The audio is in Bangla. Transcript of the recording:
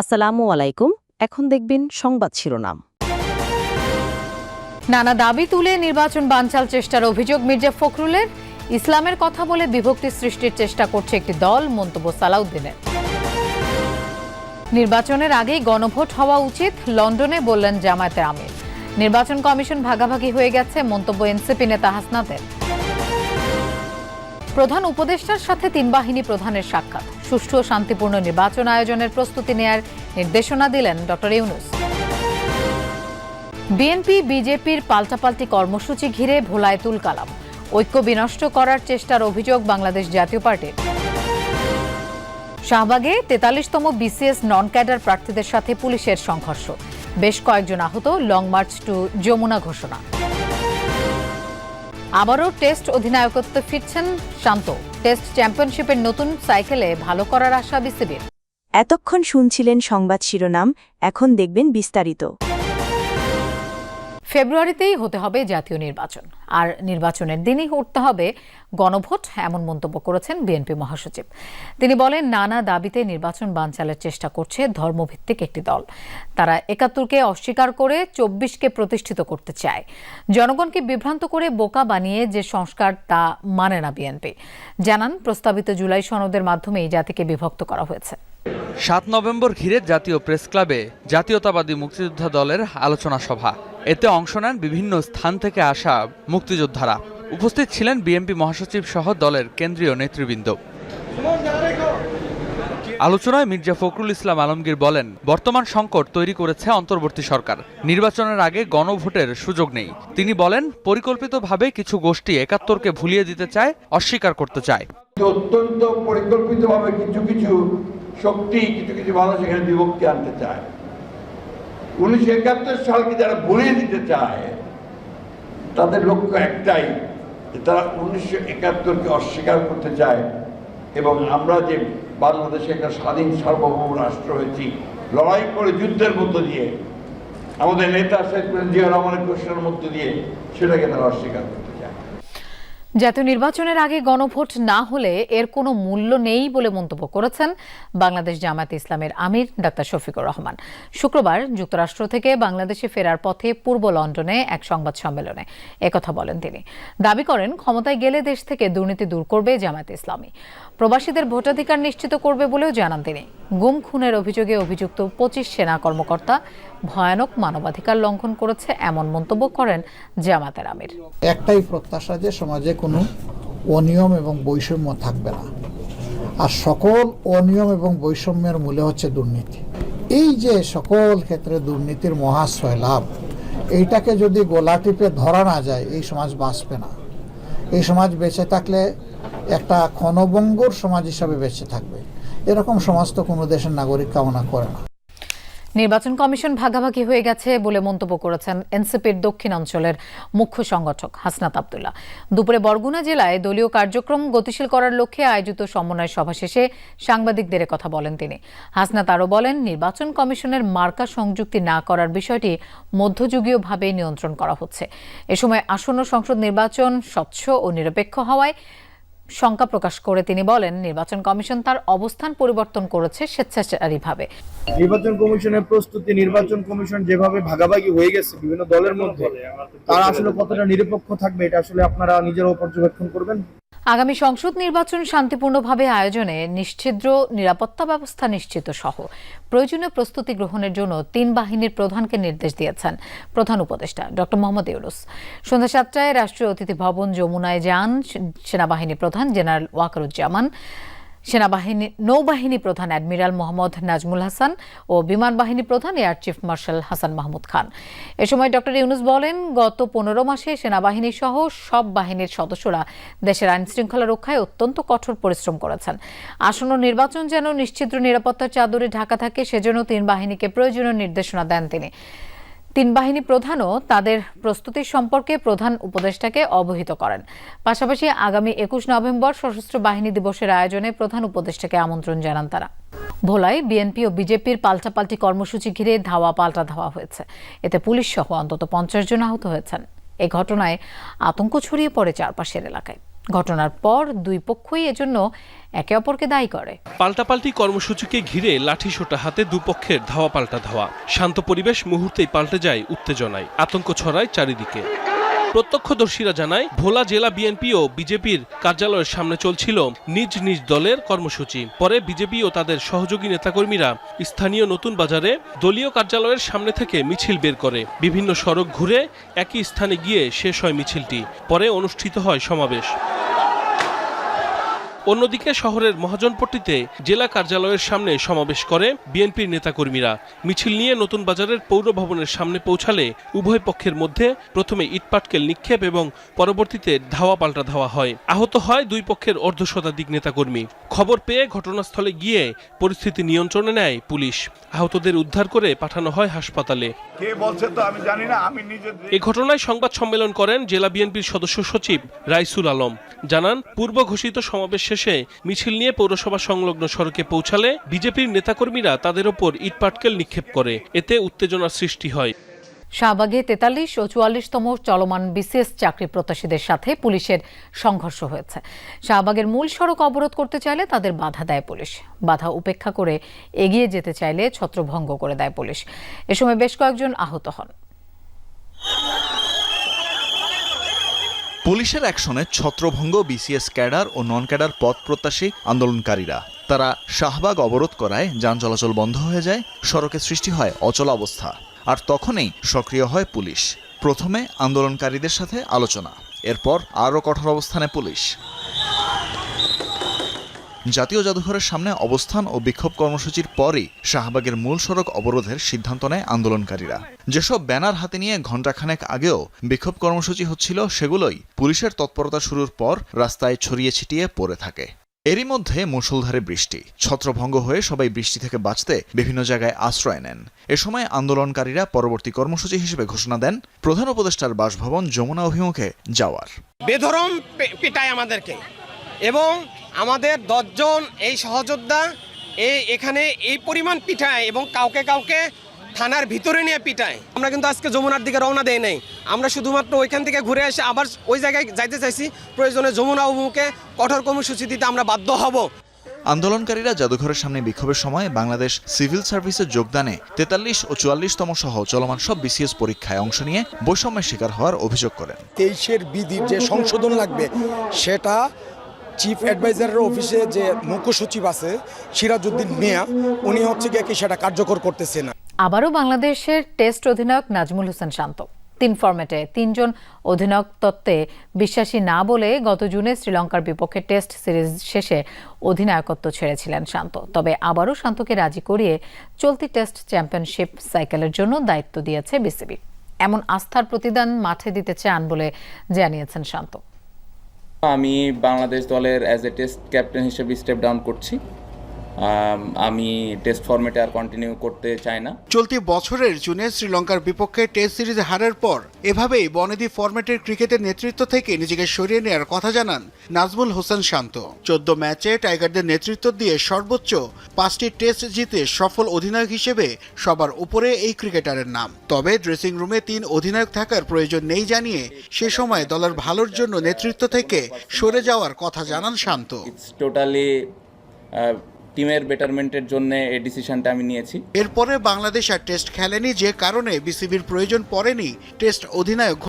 আসসালামু আলাইকুম। এখন দেখবেন সংবাদ শিরোনাম। নানা দাবি তুলে নির্বাচন বানচাল চেষ্টার অভিযোগ মির্জা ফখরুলের। ইসলামের কথা বলে বিভক্তি সৃষ্টির চেষ্টা করছে একটি দল, মন্তব্য সালাউদ্দিনের। নির্বাচনের আগেই গণভোট হওয়া উচিত, লন্ডনে বললেন জামায়াতের আমির। নির্বাচন কমিশন ভাগাভাগি হয়ে গেছে, মন্তব্য এনসিপি নেতা হাসনাতের। প্রধান উপদেষ্টার সাথে তিন বাহিনী প্রধানের সাক্ষাৎ। সুষ্ঠু ও শান্তিপূর্ণ নির্বাচন আয়োজনের প্রস্তুতি নেয়ার নির্দেশনা দিলেন ডক্টর ইউনুস। বিএনপি, বিজেপির পাল্টাপাল্টি কর্মসূচি ঘিরে ভোলায় তুল কালাম ঐক্য বিনষ্ট করার চেষ্টার অভিযোগ বাংলাদেশ জাতীয় পার্টির। শাহবাগে তেতাল্লিশতম বিসিএস নন ক্যাডার প্রার্থীদের সাথে পুলিশের সংঘর্ষ। বেশ কয়েকজন আহত, লং মার্চ টু যমুনা ঘোষণা। আবারও টেস্ট অধিনায়কত্ব ফিরছেন শান্ত। টেস্ট চ্যাম্পিয়নশিপের নতুন সাইকেলে ভালো করার আশা বিসিবির। এতক্ষণ শুনছিলেন সংবাদ শিরোনাম, এখন দেখবেন বিস্তারিত। ফেব্রুয়ারিতেই হতে হবে জাতীয় নির্বাচন। আর নির্বাচনের দিনই উঠতে হবে গণভোট, এমন মন্তব্য করেছেন বিএনপি মহাসচিব। তিনি বলেন, নানা দাবিতে নির্বাচন বানচালের চেষ্টা করছে ধর্মভিত্তিক একটি দল। তারা একাত্তরকে অস্বীকার করে চব্বিশকে প্রতিষ্ঠিত করতে চায়। জনগণকে বিভ্রান্ত করে বোকা বানিয়ে যে সংস্কার তা মানে না বিএনপি। জানান, প্রস্তাবিত জুলাই সনদের মাধ্যমেই জাতিকে বিভক্ত করা হয়েছে। সাত নভেম্বর ঘিরে জাতীয় প্রেস ক্লাবে জাতীয়তাবাদী মুক্তিযোদ্ধা দলের আলোচনা সভা। এতে অংশ নেন বিভিন্ন স্থান থেকে আসা মুক্তিযোদ্ধারা। উপস্থিত ছিলেন বিএনপি মহাসচিব সহ দলের কেন্দ্রীয় নেতৃবৃন্দ। আলোচনায় মির্জা ফখরুল ইসলাম আলমগীর বলেন, বর্তমান সংকট তৈরি করেছে অন্তর্বর্তী সরকার। নির্বাচনের আগে গণভোটের সুযোগ নেই। তিনি বলেন, পরিকল্পিতভাবে কিছু গোষ্ঠী একাত্তরকে ভুলিয়ে দিতে চায়, অস্বীকার করতে চায়। অত্যন্ত পরিকল্পিতভাবে কিছু কিছু শক্তি, কিছু কিছু মানুষ এখানে বিভক্তি আনতে চায়। উনিশশো একাত্তর সালকে যারা ভুলিয়ে দিতে চায়, তাদের লক্ষ্য একটাই, যে তারা উনিশশো একাত্তরকে অস্বীকার করতে চায়। এবং আমরা যে বাংলাদেশে একটা স্বাধীন সার্বভৌম রাষ্ট্র হয়েছি, লড়াই করে যুদ্ধের মধ্য দিয়ে, আমাদের নেতা শেখ মুজিবুর রহমানের ঘোষণার মধ্য দিয়ে, সেটাকে তারা অস্বীকার চায় জাতীয় নির্বাচনের আগে গণভোট না হলে এর কোনো মূল্য নেই বলে মন্তব্য করেছেন বাংলাদেশ জামায়াত ইসলামের আমির ডাক্তার শফিকুর রহমান। শুক্রবার যুক্তরাষ্ট্র থেকে বাংলাদেশে ফেরার পথে পূর্ব লন্ডনে এক সংবাদ সম্মেলনে একথা বলেন তিনি। দাবি করেন, ক্ষমতায় গেলে দেশ থেকে দুর্নীতি দূর করবে জামায়াত ইসলামী। প্রবাসীদের ভোটাধিকার নিশ্চিত করবে বলেও জানান তিনি। গুম খুনের অভিযোগে অভিযুক্ত পঁচিশ সেনা কর্মকর্তা ভয়ানক মানবাধিকার লঙ্ঘন করেছে এমন মন্তব্য করেন জামাতের আমির। একটাই প্রত্যাশা যে সমাজে কোনো অনিয়ম এবং বৈষম্য থাকবে না। আর সকল অনিয়ম এবং বৈষম্যের মূলে হচ্ছে দুর্নীতি। এই যে সকল ক্ষেত্রে দুর্নীতির মহাশ্রয় লাভ, এইটাকে যদি গোলা টিপে ধরা না যায়, এই সমাজ বাঁচবে না। এই সমাজ বেঁচে থাকলে একটা ক্ষণভঙ্গুর সমাজ হিসাবে বেঁচে থাকবে। এরকম সমাজ তো কোনো দেশের নাগরিক কামনা করে না। নির্বাচন কমিশন ভাগাভাগি হয়ে গেছে বলে মন্তব্য করেছেন এনসিপির দক্ষিণ অঞ্চলের মুখ্য সংগঠক হাসনাত আবদুল্লাহ। দুপুরে বরগুনা জেলায় দলীয় কার্যক্রম গতিশীল করার লক্ষ্যে আয়োজিত সমন্বয় সভা শেষে সাংবাদিকদের কথা বলেন তিনি। হাসনাত আরও বলেন, নির্বাচন কমিশনের মার্কা সংযুক্তি না করার বিষয়টি মধ্যযুগীয়ভাবে নিয়ন্ত্রণ করা হচ্ছে। এ সময় আসন্ন সংসদ নির্বাচন স্বচ্ছ ও নিরপেক্ষ হওয়ায় শঙ্কা প্রকাশ করে তিনি বলেন, নির্বাচন কমিশন তার অবস্থান পরিবর্তন করেছে স্বেচ্ছাচারীভাবে। নির্বাচন কমিশনের প্রস্তুতি, নির্বাচন কমিশন যেভাবে ভাগাভাগি হয়ে গেছে বিভিন্ন দলের মধ্যে, তারা আসলে কতটা নিরপেক্ষ থাকবে, এটা আসলে আপনারা নিজেরাও পর্যবেক্ষণ করবেন? আগামী সংসদ নির্বাচন শান্তিপূর্ণভাবে আয়োজনে নিশ্ছিদ্র নিরাপত্তা ব্যবস্থা নিশ্চিত সহ। প্রয়োজনীয় প্রস্তুতি গ্রহণের জন্য তিন বাহিনীর প্রধানকে নির্দেশ দিয়েছেন প্রধান উপদেষ্টা ডক্টর মোহাম্মদ ইউনুস। সন্ধ্যা সাতটায় রাষ্ট্রীয় অতিথি ভবন যমুনায় যান সেনাবাহিনী প্রধান জেনারেল ওয়াকারুজ্জামান। সেনাবাহিনী, নৌবাহিনী প্রধান অ্যাডমিরাল মোহাম্মদ নাজমুল হাসান ও বিমান বাহিনী প্রধান air chief marshal Hasan Mahmud Khan. এ সময় ডক্টর ইউনুস বলেন, গত পনেরো মাসে সেনাবাহিনী সহ সব বাহিনীর সদস্যরা দেশের আইন শৃঙ্খলা রক্ষায় অত্যন্ত কঠোর পরিশ্রম করেছেন। আসন্ন নির্বাচন যেন নিশ্চিত নিরাপত্তার চাদরে ঢাকা থাকে, সেজন্য তিন বাহিনীকে প্রয়োজনীয় নির্দেশনা দেন তিনি। তিন বাহিনী প্রধানও তাদের প্রস্তুতি সম্পর্কে প্রধান উপদেষ্টাকে অবহিত করেন। পাশাপাশি আগামী একুশ নভেম্বর সশস্ত্র বাহিনী দিবসের আয়োজনে প্রধান উপদেষ্টাকে আমন্ত্রণ জানান তারা। ভোলায় বিএনপি ও বিজেপির পাল্টাপাল্টি কর্মসূচি ঘিরে ধাওয়া পাল্টা ধাওয়া হয়েছে। এতে পুলিশ সহ অন্তত পঞ্চাশ জন আহত হয়েছেন। এ ঘটনায় আতঙ্ক ছড়িয়ে পড়ে চারপাশের এলাকায়। ঘটনার পর দুই পক্ষই এজন্য একে অপরকে দায়ী করে। পাল্টাপাল্টি কর্মসূচিকে ঘিরে লাঠিসোঁটা হাতে দুপক্ষের ধাওয়া পাল্টা ধাওয়া। শান্ত পরিবেশ মুহূর্তেই পাল্টে যায় উত্তেজনায়। আতঙ্ক ছড়ায় চারিদিকে। প্রত্যক্ষদর্শীরা জানায়, ভোলা জেলা বিএনপি ও বিজেপির কার্যালয়ের সামনে চলছিল নিজ নিজ দলের কর্মসূচি। পরে বিজেপি ও তাদের সহযোগী নেতাকর্মীরা স্থানীয় নতুন বাজারে দলীয় কার্যালয়ের সামনে থেকে মিছিল বের করে। বিভিন্ন সড়ক ঘুরে একই স্থানে গিয়ে শেষ হয় মিছিলটি। পরে অনুষ্ঠিত হয় সমাবেশ। অন্যদিকে শহরের মহাজনপট্টিতে জেলা কার্যালয়ের সামনে সমাবেশ করে বিএনপির নেতাকর্মীরা। মিছিল নিয়ে নতুন বাজারের পৌর ভবনের সামনে পৌঁছালে উভয় পক্ষের মধ্যে প্রথমে ইটপাটকেল নিক্ষেপ এবং পরবর্তীতে ধাওয়া পাল্টা ধাওয়া হয়। আহত হয় দুই পক্ষের অর্ধশতাধিক নেতাকর্মী। খবর পেয়ে ঘটনাস্থলে গিয়ে পরিস্থিতি নিয়ন্ত্রণে নেয় পুলিশ। আহতদের উদ্ধার করে পাঠানো হয় হাসপাতালে। এ ঘটনায় সংবাদ সম্মেলন করেন জেলা বিএনপির সদস্য সচিব রাইসুল আলম। জানান পূর্ব ঘোষিত সমাবেশ শেষে মিছিল নিয়ে পৌরসভা সংলগ্ন সড়কে পৌঁছালে বিজেপির নেতাকর্মীরা তাদের ওপর ইটপাটকেল নিক্ষেপ করে। এতে উত্তেজনার সৃষ্টি হয়। শাহবাগে তেতাল্লিশ ও চুয়াল্লিশতম চলমান বিসিএস চাকরি প্রত্যাশীদের সাথে পুলিশের সংঘর্ষ হয়েছে। শাহবাগের মূল সড়ক অবরোধ করতে চাইলে তাদের বাধা দেয় পুলিশ। বাধা উপেক্ষা করে এগিয়ে যেতে চাইলে ছত্রভঙ্গ করে দেয় পুলিশ। এ সময় বেশ কয়েকজন আহত হন। পুলিশের অ্যাকশনে ছত্রভঙ্গ, বিসিএস ক্যাডার ও নন ক্যাডার পথ প্রত্যাশী আন্দোলনকারীরা। তারা শাহবাগ অবরোধ করায় যান চলাচল বন্ধ হয়ে যায়, সড়কে সৃষ্টি হয় অচল অবস্থা। আর তখনই সক্রিয় হয় পুলিশ। প্রথমে আন্দোলনকারীদের সাথে আলোচনা, এরপর আরও কঠোর অবস্থানে পুলিশ। জাতীয় জাদুঘরের সামনে অবস্থান ও বিক্ষোভ কর্মসূচির পরই শাহবাগের মূল সড়ক অবরোধের সিদ্ধান্ত নেয় আন্দোলনকারীরা। যেসব ব্যানার হাতে নিয়ে ঘণ্টাখানেক আগেও বিক্ষোভ কর্মসূচি হচ্ছিল, সেগুলোই পুলিশের তৎপরতা শুরুর পর রাস্তায় ছড়িয়ে ছিটিয়ে পড়ে থাকে। এরই মধ্যে মুষলধারে বৃষ্টি, ছত্রভঙ্গ হয়ে সবাই বৃষ্টি থেকে বাঁচতে বিভিন্ন জায়গায় আশ্রয় নেন। এ সময় আন্দোলনকারীরা পরবর্তী কর্মসূচি হিসেবে ঘোষণা দেন প্রধান উপদেষ্টার বাসভবন যমুনা অভিমুখে যাওয়ার। বেধরম পিটায় আমাদেরকে এবং আমাদের দশজন এই সহযোদ্ধা এই এখানে এই পরিমাণ পিঠায় এবং কাউকে কাউকে থানার ভিতরে নিয়ে পিটায়। আমরা কিন্তু আজকে যমুনার দিকে রওনা দেই নাই। আমরা শুধুমাত্র ওইখান থেকে ঘুরে এসে আবার ওই জায়গায় যাইতে চাইছি। প্রয়োজনে যমুনা অভিমুখে কঠোর কর্মসূচি দিতে আমরা বাধ্য হব। আন্দোলনকারীরা জাদুঘরের সামনে বিক্ষোভের সময় বাংলাদেশ সিভিল সার্ভিসের যোগদানে তেতাল্লিশ ও চুয়াল্লিশতম সহ চলমান সব বিসিএস পরীক্ষায় অংশ নিয়ে বৈষম্যের শিকার হওয়ার অভিযোগ করেন। তেইশের বিধির যে সংশোধন লাগবে সেটা চিফ অ্যাডভাইজারের অফিসে যে মুখ্য সচিব আছে, সিরাজউদ্দিন মিয়া, উনি হচ্ছে গিয়ে কি সেটা কার্যকর করতেছে না। আবারও বাংলাদেশের টেস্ট অধিনায়ক নাজমুল হোসেন শান্ত। তিন ফরম্যাটে তিনজন অধিনায়ক তত্ত্বে বিশ্বাসী না বলে গত জুনে শ্রীলঙ্কার বিপক্ষে টেস্ট সিরিজ শেষে অধিনায়কত্ব ছেড়েছিলেন শান্ত। তবে আবারও শান্তকে রাজি করিয়ে চলতি টেস্ট চ্যাম্পিয়নশিপ সাইকেলের জন্য দায়িত্ব দিয়েছে বিসিবি। এমন আস্থার প্রতিদান মাঠে দিতে চান বলে জানিয়েছেন শান্ত। আমি বাংলাদেশ দলের অ্যাজ এ টেস্ট ক্যাপ্টেন হিসেবে স্টেপ ডাউন করছি। আম, টেস্ট ফরম্যাটে আর কন্টিনিউ করতে চাই না। চলতি বছরের জুনে শ্রীলঙ্কার বিপক্ষে টেস্ট সিরিজ হারের পর এভাবেই বনেদি ফরম্যাটের ক্রিকেটের নেতৃত্ব থেকে নিজেকে সরিয়ে নেওয়ার কথা জানান নাজমুল হোসেন শান্ত। চোদ্দ ম্যাচে টাইগারদের নেতৃত্ব দিয়ে সর্বোচ্চ পাঁচটি টেস্ট জিতে সফল অধিনায়ক হিসেবে সবার উপরে এই ক্রিকেটারের নাম। তবে ড্রেসিং রুমে তিন অধিনায়ক থাকার প্রয়োজন নেই জানিয়ে সে সময় দলের ভালোর জন্য নেতৃত্ব থেকে সরে যাওয়ার কথা জানান শান্ত। টোটালি টিমের বেটারমেন্টের জন্য এই ডিসিশনটা আমি নিয়েছি। এরপরে বাংলাদেশ আর টেস্ট খেলেনি যে কারণে বিসিবির প্রয়োজন পড়েনি। টেস্ট অধিনায়ক